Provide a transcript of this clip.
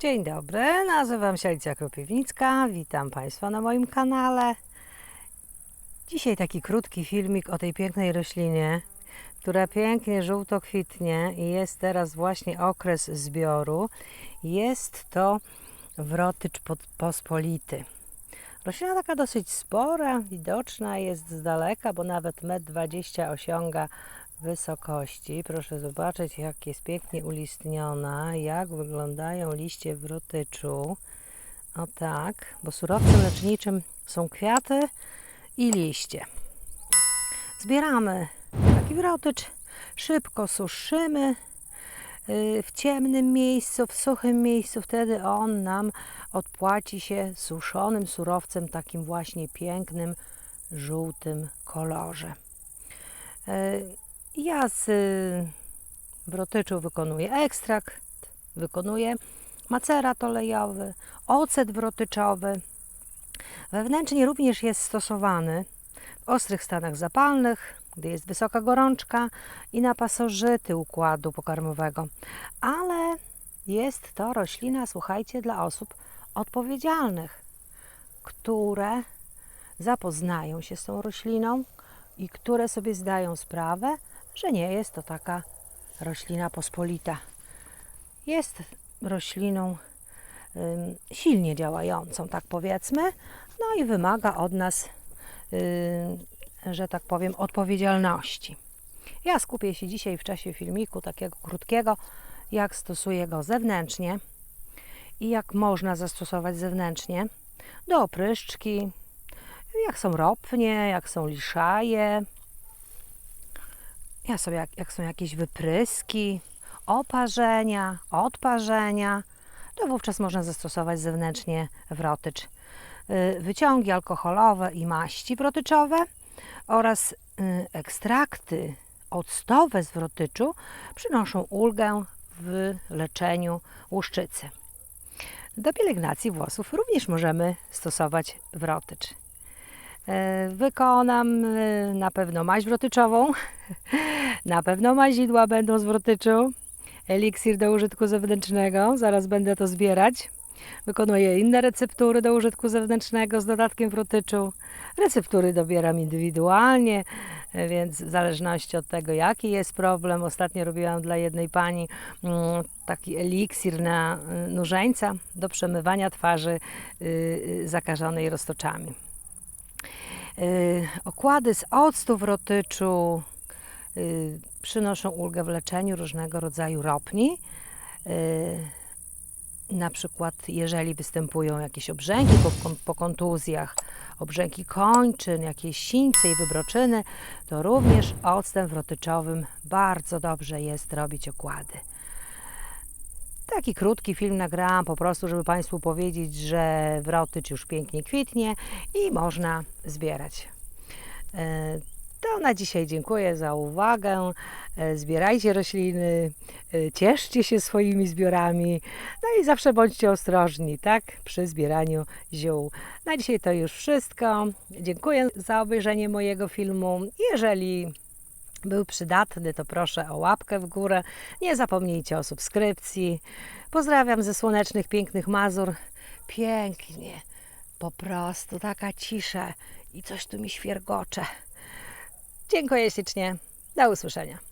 Dzień dobry, nazywam się Alicja Kropiwnicka, witam Państwa na moim kanale. Dzisiaj taki krótki filmik o tej pięknej roślinie, która pięknie żółto kwitnie i jest teraz właśnie okres zbioru. Jest to wrotycz pospolity. Roślina taka dosyć spora, widoczna jest z daleka, bo nawet 1,20 m osiąga wysokości. Proszę zobaczyć, jak jest pięknie ulistniona, jak wyglądają liście wrotyczu. O tak, bo surowcem leczniczym są kwiaty i liście. Zbieramy taki wrotycz, szybko suszymy y, w ciemnym miejscu, w suchym miejscu, wtedy on nam odpłaci się suszonym surowcem, takim właśnie pięknym, żółtym kolorze. Ja z wrotyczu wykonuję ekstrakt, wykonuję macerat olejowy, ocet wrotyczowy. Wewnętrznie również jest stosowany w ostrych stanach zapalnych, gdy jest wysoka gorączka i na pasożyty układu pokarmowego. Ale jest to roślina, słuchajcie, dla osób odpowiedzialnych, które zapoznają się z tą rośliną i które sobie zdają sprawę, że nie jest to taka roślina pospolita. Jest rośliną silnie działającą, tak powiedzmy, no i wymaga od nas, że tak powiem, odpowiedzialności. Ja skupię się dzisiaj w czasie filmiku takiego krótkiego, jak stosuję go zewnętrznie i jak można zastosować zewnętrznie do opryszczki, jak są ropnie, jak są liszaje, jak są, jak, jak są jakieś wypryski, oparzenia, odparzenia, to wówczas można zastosować zewnętrznie wrotycz. Y, Wyciągi alkoholowe i maści wrotyczowe oraz y, ekstrakty octowe z wrotyczu przynoszą ulgę w leczeniu łuszczycy. Do pielęgnacji włosów również możemy stosować wrotycz. E, Wykonam e, na pewno maź wrotyczową, na pewno mazidła będą z wrotyczu, eliksir do użytku zewnętrznego, zaraz będę to zbierać. Wykonuję inne receptury do użytku zewnętrznego z dodatkiem wrotyczu. Receptury dobieram indywidualnie, e, więc w zależności od tego, jaki jest problem. Ostatnio robiłam dla jednej pani mm, taki eliksir na nużeńca do przemywania twarzy y, y, zakażonej roztoczami. Y, Okłady z octu wrotyczu y, przynoszą ulgę w leczeniu różnego rodzaju ropni. Y, Na przykład, jeżeli występują jakieś obrzęki po, po kontuzjach, obrzęki kończyn, jakieś sińce i wybroczyny, to również octem wrotyczowym bardzo dobrze jest robić okłady. Taki krótki film nagrałam po prostu, żeby Państwu powiedzieć, że wrotycz już pięknie kwitnie i można zbierać. E, To na dzisiaj dziękuję za uwagę. E, Zbierajcie rośliny, e, cieszcie się swoimi zbiorami, no i zawsze bądźcie ostrożni, tak, przy zbieraniu ziół. Na dzisiaj to już wszystko. Dziękuję za obejrzenie mojego filmu. Jeżeli był przydatny, to proszę o łapkę w górę. Nie zapomnijcie o subskrypcji. Pozdrawiam ze słonecznych, pięknych Mazur. Pięknie, po prostu taka cisza i coś tu mi świergocze. Dziękuję ślicznie. Do usłyszenia.